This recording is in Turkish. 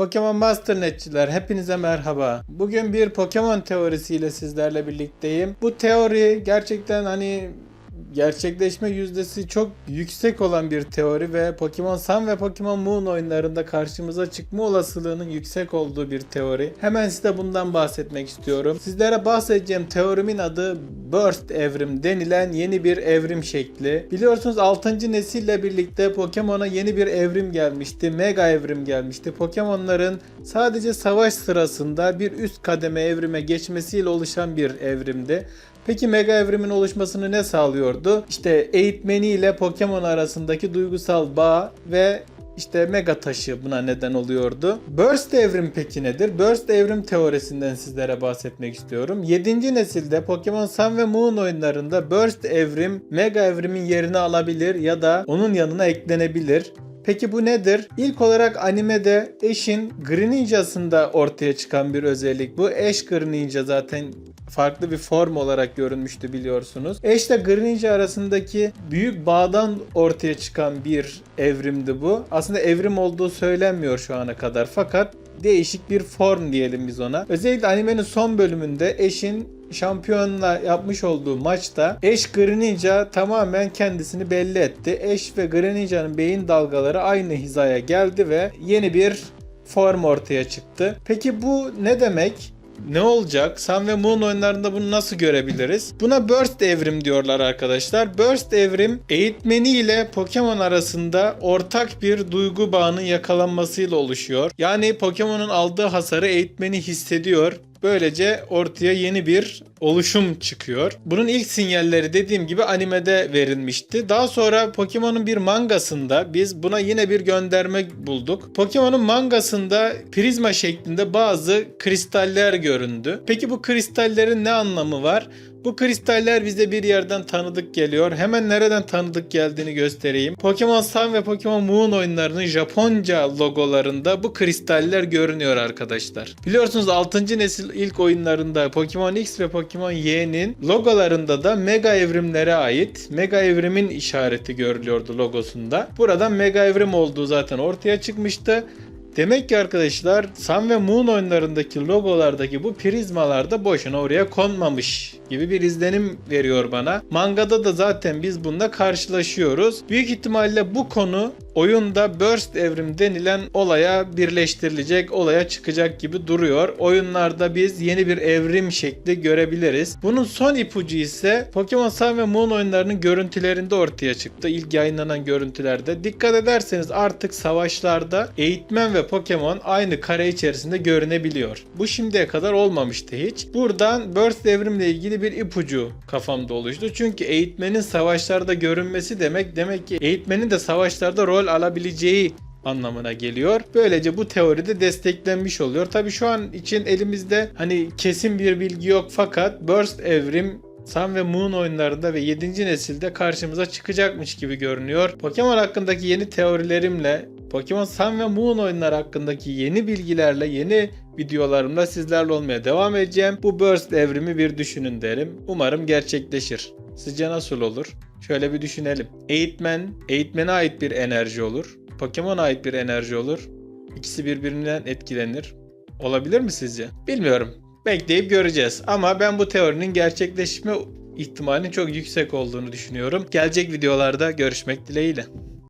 Pokemon Master Netçiler hepinize merhaba. Bugün bir Pokemon teorisiyle sizlerle birlikteyim. Bu teori gerçekten hani gerçekleşme yüzdesi çok yüksek olan bir teori ve Pokemon Sun ve Pokemon Moon oyunlarında karşımıza çıkma olasılığının yüksek olduğu bir teori. Hemen size bundan bahsetmek istiyorum. Sizlere bahsedeceğim teorimin adı Burst Evrim denilen yeni bir evrim şekli. Biliyorsunuz 6. nesille birlikte Pokemon'a yeni bir evrim gelmişti. Mega evrim gelmişti. Pokemon'ların sadece savaş sırasında bir üst kademe evrime geçmesiyle oluşan bir evrimdi. Peki mega evrimin oluşmasını ne sağlıyordu? İşte eğitmeniyle Pokemon arasındaki duygusal bağ ve işte mega taşı buna neden oluyordu. Burst evrim peki nedir? Burst evrim teorisinden sizlere bahsetmek istiyorum. 7. nesilde Pokemon Sun ve Moon oyunlarında Burst evrim mega evrimin yerini alabilir ya da onun yanına eklenebilir. Peki bu nedir? İlk olarak animede Ash'in Greninja'sında ortaya çıkan bir özellik. Bu Ash Greninja zaten farklı bir form olarak görünmüştü biliyorsunuz. Ash ile Greninja arasındaki büyük bağdan ortaya çıkan bir evrimdi bu. Aslında evrim olduğu söylenmiyor şu ana kadar fakat değişik bir form diyelim biz ona. Özellikle animenin son bölümünde Ash'in şampiyonla yapmış olduğu maçta Ash Greninja tamamen kendisini belli etti. Ash ve Greninja'nın beyin dalgaları aynı hizaya geldi ve yeni bir form ortaya çıktı. Peki bu ne demek? Ne olacak? Sun ve Moon oyunlarında bunu nasıl görebiliriz? Buna Burst evrim diyorlar arkadaşlar. Burst evrim eğitmeni ile Pokemon arasında ortak bir duygu bağının yakalanmasıyla oluşuyor. Yani Pokemon'un aldığı hasarı eğitmeni hissediyor. Böylece ortaya yeni bir oluşum çıkıyor. Bunun ilk sinyalleri dediğim gibi animede verilmişti. Daha sonra Pokemon'un bir mangasında biz buna yine bir gönderme bulduk. Pokemon'un mangasında prizma şeklinde bazı kristaller göründü. Peki bu kristallerin ne anlamı var? Bu kristaller bize bir yerden tanıdık geliyor. Hemen nereden tanıdık geldiğini göstereyim. Pokemon Sun ve Pokemon Moon oyunlarının Japonca logolarında bu kristaller görünüyor arkadaşlar. Biliyorsunuz 6. nesil ilk oyunlarında Pokemon X ve Pokemon Y'nin logolarında da Mega evrimlere ait Mega evrimin işareti görülüyordu logosunda. Buradan Mega evrim olduğu zaten ortaya çıkmıştı. Demek ki arkadaşlar Sun ve Moon oyunlarındaki logolardaki bu prizmalar da boşuna oraya konmamış gibi bir izlenim veriyor bana. Mangada da zaten biz bununla karşılaşıyoruz. Büyük ihtimalle bu konu oyunda Burst evrim denilen olaya birleştirilecek, olaya çıkacak gibi duruyor. Oyunlarda biz yeni bir evrim şekli görebiliriz. Bunun son ipucu ise Pokemon Sun ve Moon oyunlarının görüntülerinde ortaya çıktı. İlk yayınlanan görüntülerde. Dikkat ederseniz artık savaşlarda eğitmen ve Pokemon aynı kare içerisinde görünebiliyor. Bu şimdiye kadar olmamıştı hiç. Buradan Burst evrimle ilgili bir ipucu kafamda oluştu. Çünkü eğitmenin savaşlarda görünmesi demek demek ki eğitmenin de savaşlarda rol alabileceği anlamına geliyor. Böylece bu teoride desteklenmiş oluyor. Tabii şu an için elimizde hani kesin bir bilgi yok fakat Burst evrim Sun ve Moon oyunlarında ve 7. nesilde karşımıza çıkacakmış gibi görünüyor. Pokemon hakkındaki yeni teorilerimle Pokemon Sun ve Moon oyunları hakkındaki yeni bilgilerle, yeni videolarımla sizlerle olmaya devam edeceğim. Bu Burst evrimi bir düşünün derim. Umarım gerçekleşir. Sizce nasıl olur? Şöyle bir düşünelim. Eğitmen, eğitmene ait bir enerji olur. Pokemon'a ait bir enerji olur. İkisi birbirinden etkilenir. Olabilir mi sizce? Bilmiyorum. Bekleyip göreceğiz. Ama ben bu teorinin gerçekleşme ihtimalinin çok yüksek olduğunu düşünüyorum. Gelecek videolarda görüşmek dileğiyle.